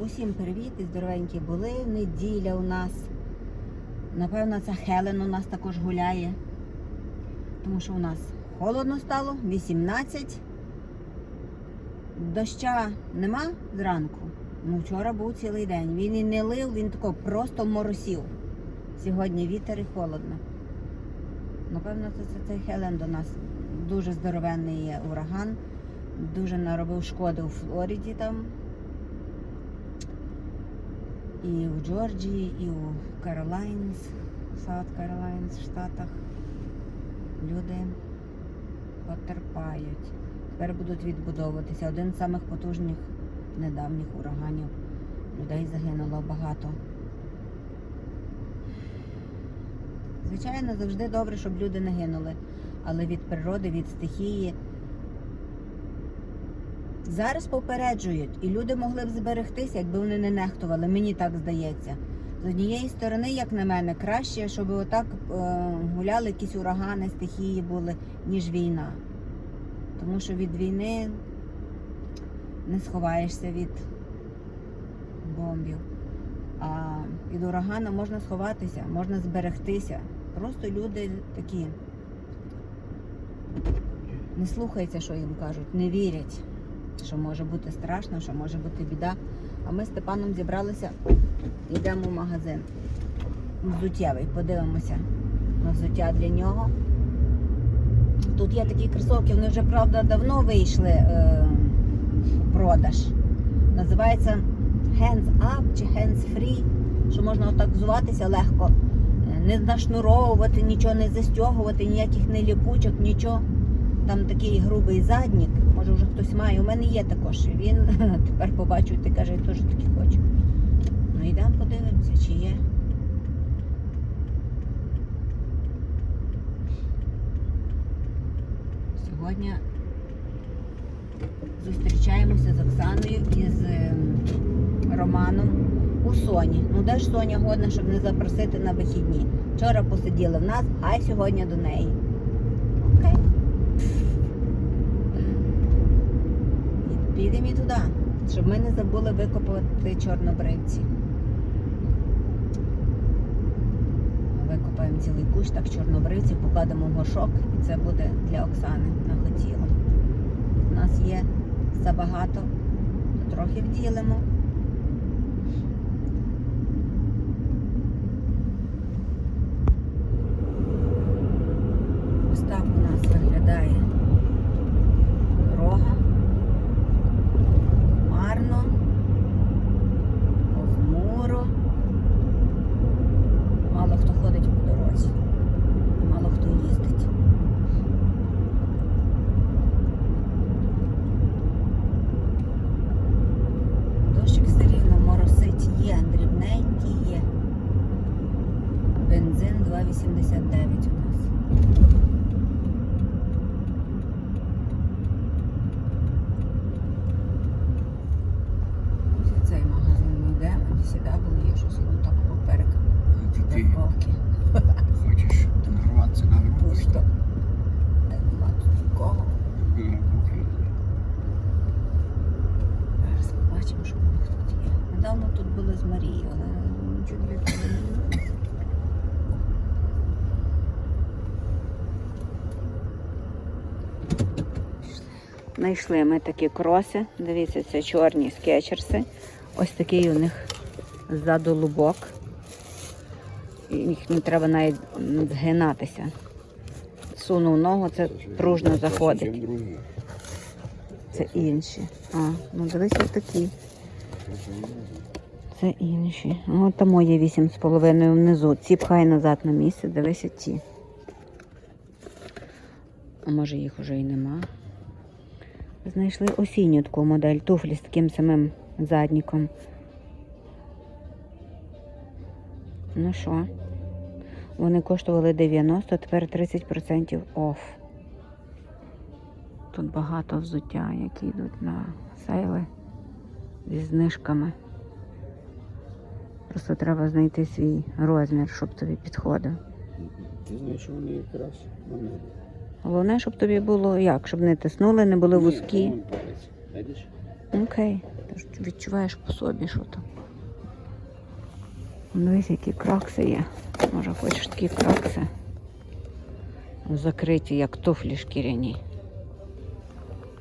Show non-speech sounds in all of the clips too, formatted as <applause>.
Усім привіт і здоровенькі були. Неділя у нас. Напевно, це Хелен у нас також гуляє. Тому що у нас холодно стало, 18. Доща нема зранку. Ну, вчора був цілий день. Він і не лив, він тако просто моросів. Сьогодні вітер і холодно. Напевно, це, це цей Хелен до нас дуже здоровенний є ураган. Дуже наробив шкоди у Флориді там. І у Джорджії, і у Каролайнс, Саут Каролайнс Штатах. Люди потерпають. Тепер будуть відбудовуватися. Один з самих потужних недавніх ураганів. Людей загинуло багато. Звичайно, завжди добре, щоб люди не гинули. Але від природи, від стихії. Зараз попереджують, і люди могли б зберегтися, якби вони не нехтували. Мені так здається. З однієї сторони, як на мене, краще, щоб отак е, гуляли якісь урагани, стихії були, ніж війна. Тому що від війни не сховаєшся від бомбів. А від урагана можна сховатися, можна зберегтися. Просто люди такі не слухаються, що їм кажуть, не вірять, що може бути страшно, що може бути біда. А ми з Степаном зібралися, йдемо в магазин. Взуттєвий, подивимося на взуття для нього. Тут є такі кросовки, вони вже, правда, давно вийшли е, у продаж. Називається Hands Up чи Hands Free, що можна отак взуватися легко, не нашнуровувати, нічого не застягувати, ніяких не ліпучок, нічого. Там такий грубий заднік, хтось має. У мене є також. Він <laughs> тепер побачив, ти каже, я теж такі хочу. Ну йдемо подивимося, чи є. Сьогодні зустрічаємося з Оксаною і з ем, Романом у Соні. Ну де ж Соня годна, щоб не запросити на вихідні. Вчора посиділи в нас, а сьогодні до неї. Окей. І Підемо і туди, щоб ми не забули викопати чорнобривці. Викопаємо цілий кущ, так чорнобривці, покладемо в горшок, і це буде для Оксани на хотіло. У нас є забагато, то трохи вділимо. Ось так у нас виглядає дорога. Хмарно, похмуро. Мало хто ходить по дорозі. Мало хто їздить. Дощик все рівно моросить є, дрібненький є. Бензин 2,89 у нас. Ось у цей магазин ми сюди було є щось ну так поперек Ти, ти хочеш тренуватися на Пусто. роботі. Нема тут нікого. Зараз побачимо, що в них тут є. Недавно тут були з Марією, але нічого не було. Знайшли ми такі кроси. Дивіться, це чорні скетчерси. Ось такий у них ззаду лубок. І Їх не треба навіть згинатися. Сунув ногу, це пружно заходить. Це інші. А, ну дивись ось такі. Це інші. Ну, там моє 8,5 внизу. Ці пхай назад на місце, дивися ті. А може їх вже і нема. Знайшли осінню таку модель туфлі з таким самим задніком. Ну що? Вони коштували 90, тепер 30% оф. Тут багато взуття, які йдуть на сейли зі знижками. Просто треба знайти свій розмір, щоб тобі підходив. Ти знаєш, що вони якраз на мене. Головне, щоб тобі було як, щоб не тиснули, не були вузькі. Окей. Тож відчуваєш по собі, що там. Дивись, які кракси є. Може, хочеш такі кракси? Закриті, як туфлі шкіряні.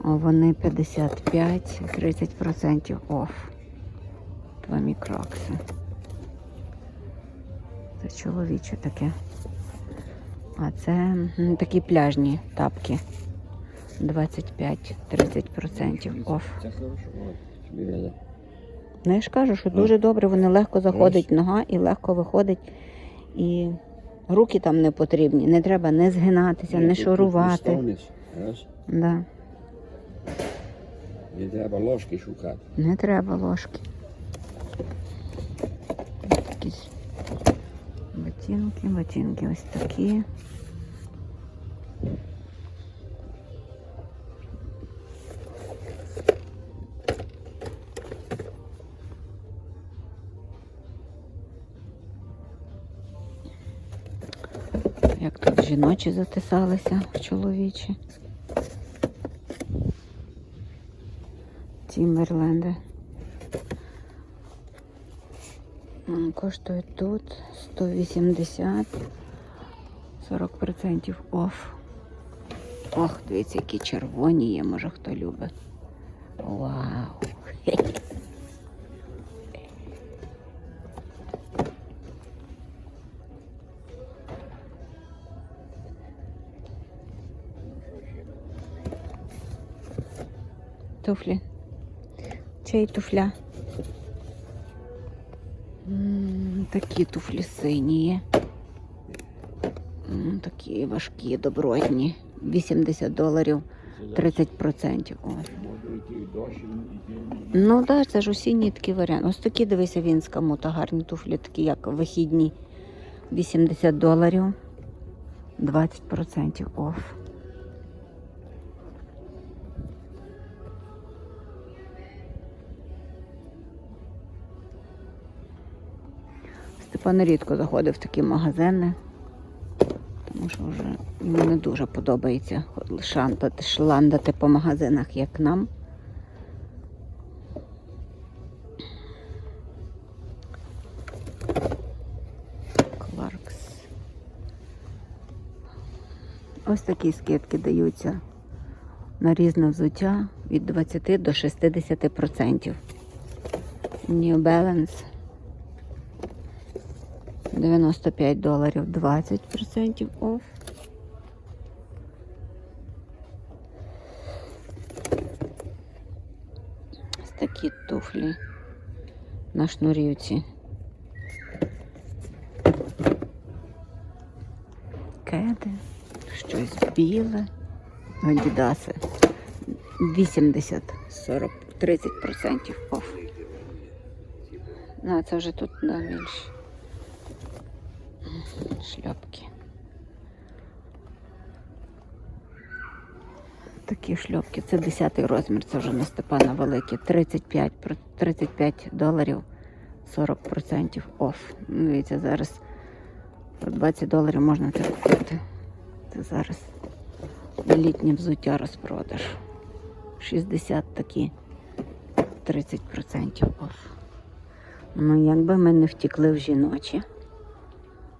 Вони 55-30% оф. Твої кракси. Це чоловіче таке. А це такі пляжні тапки. 25-30% оф. Це хорошо. Ну, я ж кажу, що дуже добре, вони легко заходить нога і легко виходить. І руки там не потрібні. Не треба не згинатися, не шурувати. Да. Не треба ложки шукати. Не треба ложки. Якісь ботинки, ботинки ось такі. Жіночі затисалися в чоловічі. Тімберленди. М, Коштують тут 180, 40% оф. Ох, дивіться, які червоні є, може хто любить. Вау! <laughs> Туфлі. Чей туфля? М, Такі туфлі сині. є. М, Такі важкі, добротні. 80 доларів, 30%. О. Ну так, це ж осінній такий варіант. Ось такі, дивися, він з камута гарні туфлі, такі як вихідні. 80 доларів, 20% оф. Степан рідко заходив в такі магазини, тому що вже йому не дуже подобається шандати, шландати по магазинах, як нам. Кларкс. Ось такі скидки даються на різне взуття від 20 до 60%. New Balance 95 доларів 20% off. Ось такі туфлі на шнурівці. Кеди, щось біле, адідаси. 80, 40, 30% оф. Ну, це вже тут да, більше. Шляпки. Такі шльопки. Це 10 розмір, це вже на Степана великі. 35, 35 доларів 40% оф. Ну, Дивіться, зараз по 20 доларів можна це купити. Це зараз літнє взуття розпродаж. 60 такі 30% оф. Ну, якби ми не втікли в жіночі,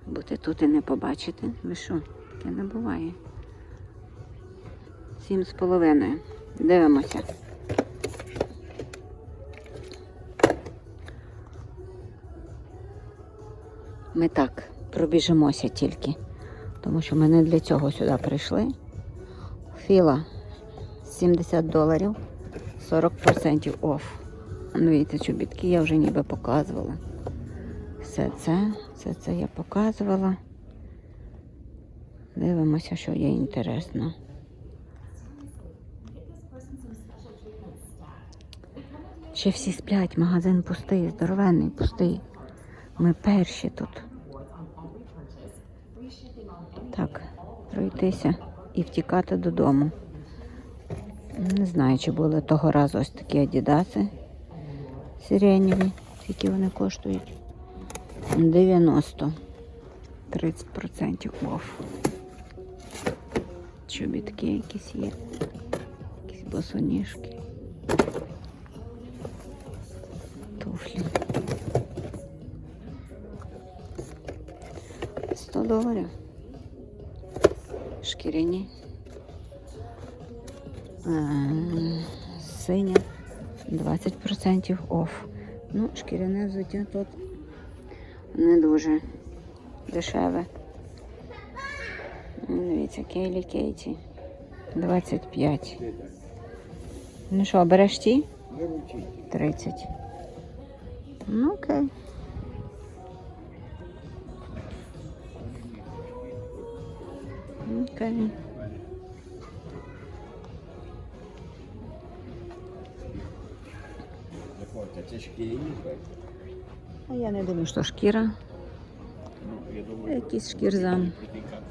бути тут і не побачити. Ви що, таке не буває. Сім з половиною. Дивимося. Ми так пробіжимося тільки, тому що ми не для цього сюди прийшли. Філа 70 доларів, 40% оф. Ну, Дивіться, чобітки я вже ніби показувала. Все це, все це я показувала. Дивимося, що є інтересно. Ще всі сплять, магазин пустий, здоровенний, пустий. Ми перші тут. Так, пройтися і втікати додому. Не знаю, чи були того разу ось такі адідаси сиренєві, скільки вони коштують. 90. 30% оф. Чобітки якісь є. Якісь босоніжки. Туфлі. 100 доларів. Шкіряні. Е, синя. 20% оф. Ну, шкіряне взуття тут. не дуже дешеве. Ну, Дивіться, Кейлі Кейті. 25. Ну що, береш ті? Беру ті. 30. Ну, окей. Окей. Заходьте, це шкіряні бачите? А я не думаю, що шкіра. Ну, Якийсь протікати.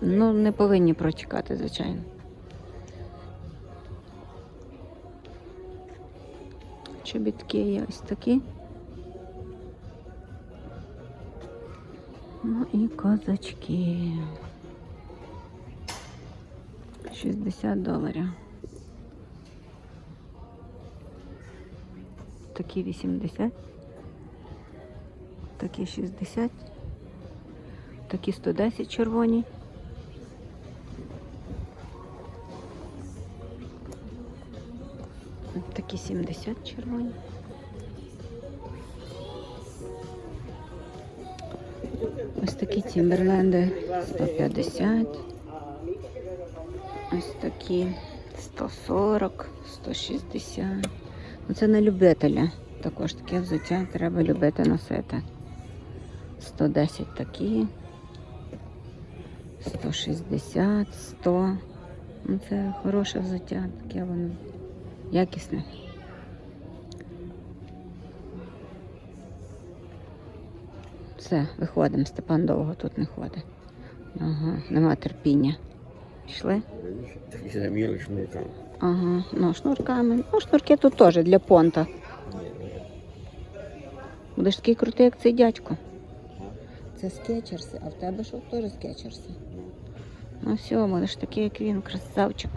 Ну, не повинні протікати, звичайно. Чобітки є ось такі. Ну і козачки. 60 доларів. Такі 80. Такі 60. Такі 110 червоні. Такі 70 червоні. Ось такі тімберленди 150. Ось такі 140, 160. Ну, Це на любителя. Також таке взуття треба любити носити. 110 такі. 160, 100. Ну, це хороше взуття, таке воно якісне. Все, виходимо. Степан довго тут не ходить. Ага, нема терпіння. Пішли? Такі шнурками. Ага, ну шнурками. Ну, шнурки тут теж для понта. Будеш такий крутий, як цей дядько. Це скетчерси, а в тебе що теж скетчерси. Ну все, будеш такий, як він, красавчик.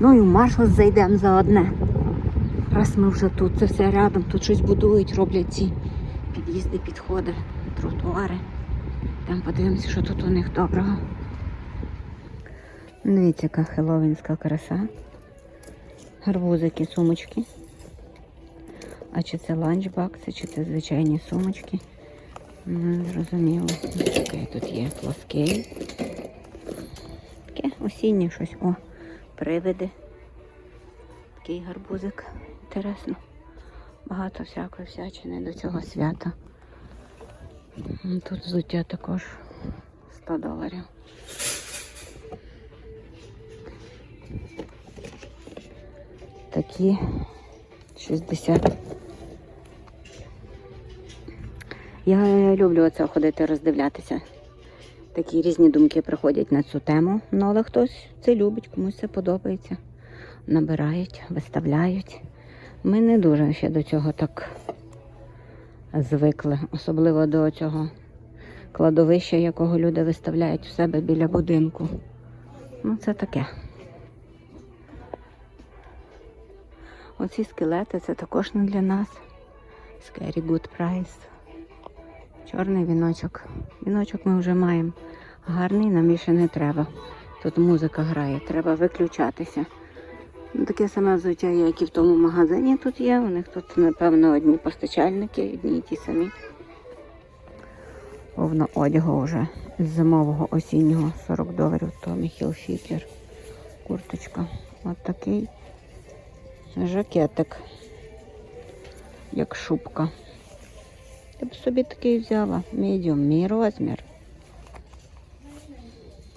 Ну і в Маршал зайдемо за одне. Раз ми вже тут, це все рядом, тут щось будують, роблять ці під'їзди, підходи, тротуари. Там подивимося, що тут у них доброго. Дивіться, яка хеловінська краса. Гарбузики, сумочки. А чи це ланчбакси, чи це звичайні сумочки? Не зрозуміло. Таке тут є плоский. Таке осіннє щось. О, привиди. Такий гарбузик. Інтересно. Багато всякої всячини до цього свята. Тут взуття також 100 доларів. Такі 60. Я люблю оце ходити роздивлятися. Такі різні думки приходять на цю тему. Ну, але хтось це любить, комусь це подобається. Набирають, виставляють. Ми не дуже ще до цього так звикли, особливо до цього кладовища, якого люди виставляють у себе біля будинку. Ну, це таке. Оці скелети це також не для нас. Scary Good Price. Чорний віночок. Віночок ми вже маємо. Гарний, нам більше не треба. Тут музика грає, треба виключатися. Ну, Таке саме взуття, як і в тому магазині тут є. У них тут, напевно, одні постачальники, одні і ті самі. Повно одягу вже з зимового осіннього 40 доларів Томі Хілфікер. Курточка. От такий жакетик, як шубка. Я б собі такий взяла. Медіум, мій розмір.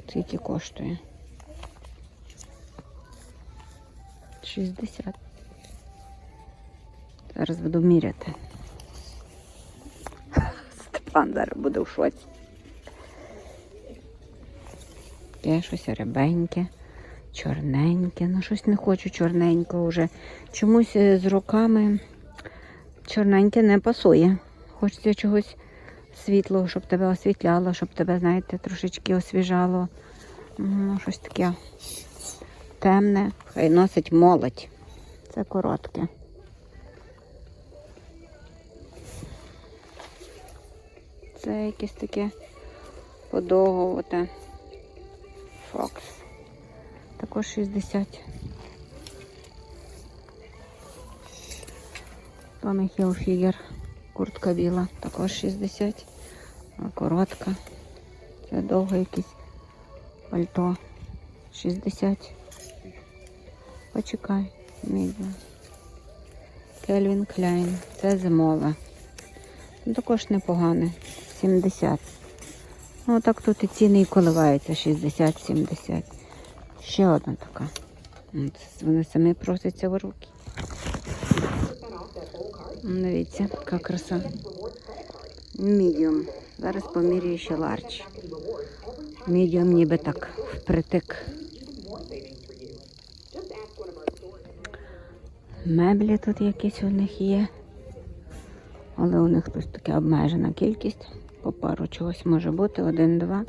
Скільки коштує? 60. Зараз буду міряти. <laughs> Степан зараз буде в шоці. Є щось рябеньке, чорненьке. Ну, щось не хочу чорненького вже. Чомусь е, з роками чорненьке не пасує. Хочеться чогось світлого, щоб тебе освітляло, щоб тебе, знаєте, трошечки освіжало. Ну, щось таке темне, хай носить молодь. Це коротке. Це якесь таке подовгувати. Фокс. Також 60. Tommy Hilfiger. Куртка біла. Також 60. А Коротка. Це довго якесь пальто. 60. Почекай. Медіа. Кельвін Кляйн. Це зимове. Також непогане. 70. Ну, так тут і ціни і коливаються 60-70. Ще одна така. От, Вони самі просяться в руки. Дивіться, яка краса. Мідіум. Зараз помірюю ще ларч. Мідіум ніби так впритик. Меблі тут якісь у них є. Але у них тут така обмежена кількість. По пару чогось може бути. Один-два.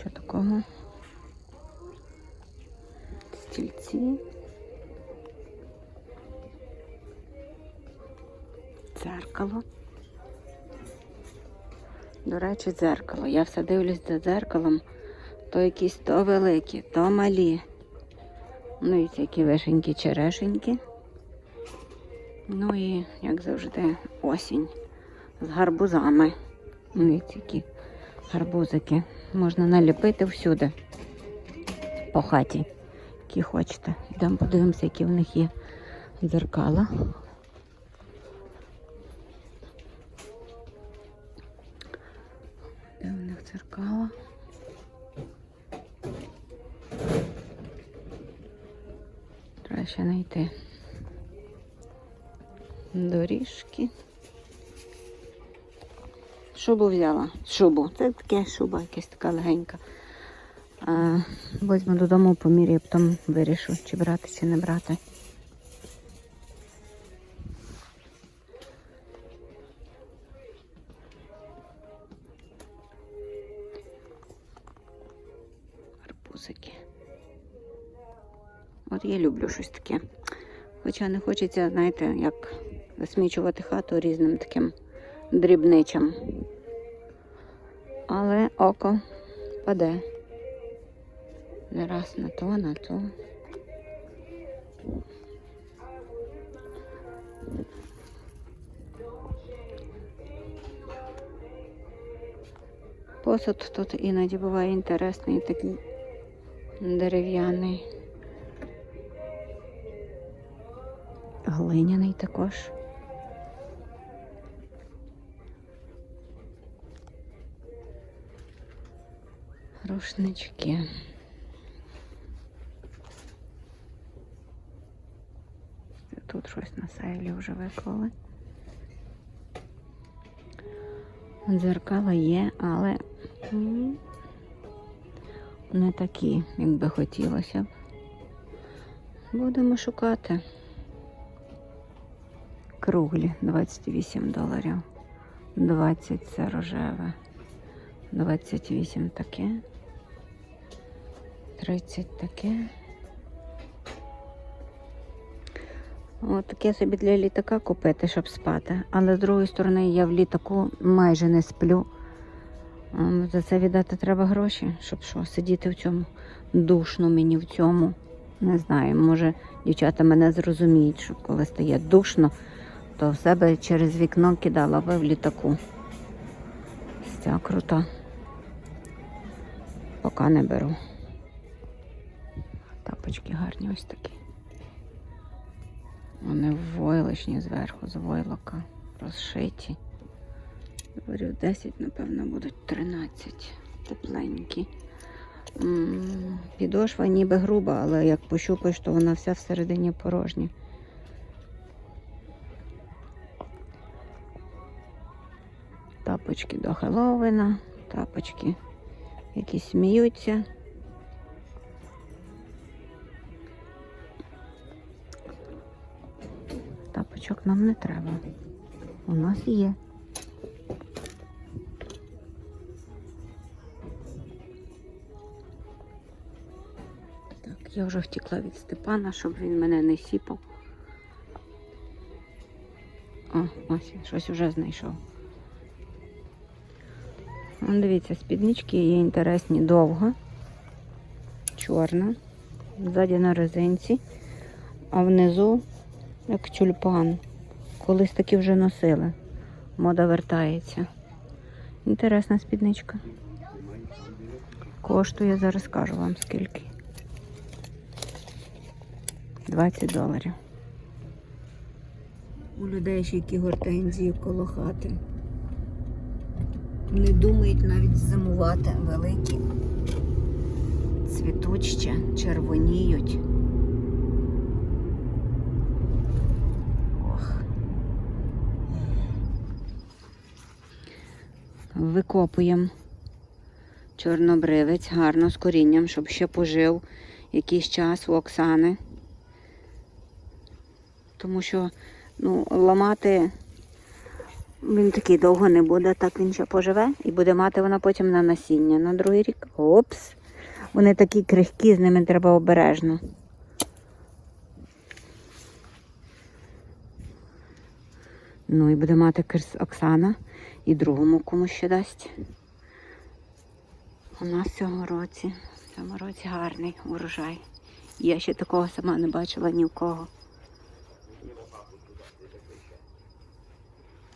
Що такого? Стільці. Дзеркало. До речі, дзеркало. Я все дивлюсь за дзеркалом. То якісь то великі, то малі. Ну і ці вишенькі черешенькі. Ну і, як завжди, осінь з гарбузами. Ну і ці гарбузики. Можна наліпити всюди. По хаті, які хочете. Йдемо подивимося, які в них є дзеркала. Де у них дзеркала? Треба ще знайти. Доріжки. Шубу взяла. Шубу. Це таке шуба, якась така легенька. Возьму додому, поміряю, потім вирішу, чи брати, чи не брати. Щось таке. Хоча не хочеться, знаєте, як засмічувати хату різним таким дрібничам. Але око паде. Не раз на то, на то. Посуд тут іноді буває інтересний, такий дерев'яний. Глиняний також. Рушнички. Тут щось на сейлі вже виклали. Дзеркала є, але не такі, як би хотілося б. Будемо шукати. Круглі 28 доларів. 20 це рожеве. 28 таке. 30 таке. От таке собі для літака купити, щоб спати. Але з другої сторони, я в літаку майже не сплю. Ем, За це віддати треба гроші, щоб що, сидіти в цьому душно мені в цьому. Не знаю, може дівчата мене зрозуміють, що коли стає душно, то в себе через вікно кидала би в літаку. Ця крута. Поки не беру. Тапочки гарні ось такі. Вони войлочні зверху, з войлока розшиті. Говорю, 10, напевно, будуть 13. Тепленькі. Підошва ніби груба, але як пощупаєш, то вона вся всередині порожня. Тапочки до Хеллоуіна, тапочки, які сміються. Тапочок нам не треба. У нас є. Так, я вже втекла від Степана, щоб він мене не сіпав. О, ось, щось вже знайшов. Дивіться, спіднички є інтересні довго. Чорна. Ззаді на резинці. А внизу як тюльпан. Колись такі вже носили. Мода вертається. Інтересна спідничка. Коштує, зараз скажу вам скільки. 20 доларів. У людей ще які гортензії коло хати. Не думають навіть зимувати великі. Цвітуть червоніють. Ох. Викопуємо чорнобривець гарно з корінням, щоб ще пожив якийсь час у Оксани. Тому що ну, ламати він такий довго не буде, так він ще поживе і буде мати вона потім на насіння. На другий рік. Опс. Вони такі крихкі, з ними треба обережно. Ну і буде мати кирс Оксана і другому комусь ще дасть. У нас цього році, в цьому році гарний урожай. Я ще такого сама не бачила ні в кого.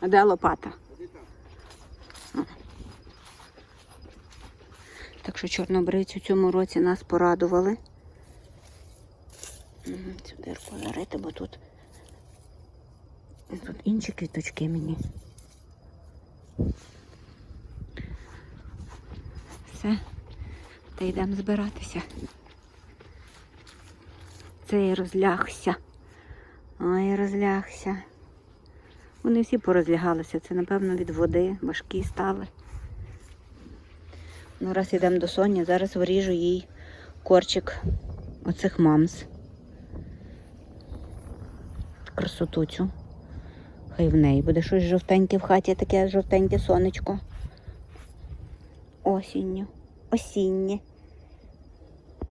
А де лопата? Так що чорнобривці в цьому році нас порадували. Цю дирку зарити, бо тут, тут інші квіточки мені. Все, та йдемо збиратися. Цей розлягся. Ой, розлягся. Вони всі порозлягалися. Це, напевно, від води важкі стали. Ну, раз йдемо до Соні, зараз виріжу їй корчик оцих мамс. Красоту цю. Хай в неї буде щось жовтеньке в хаті, таке жовтеньке сонечко. Осінню. Осіннє.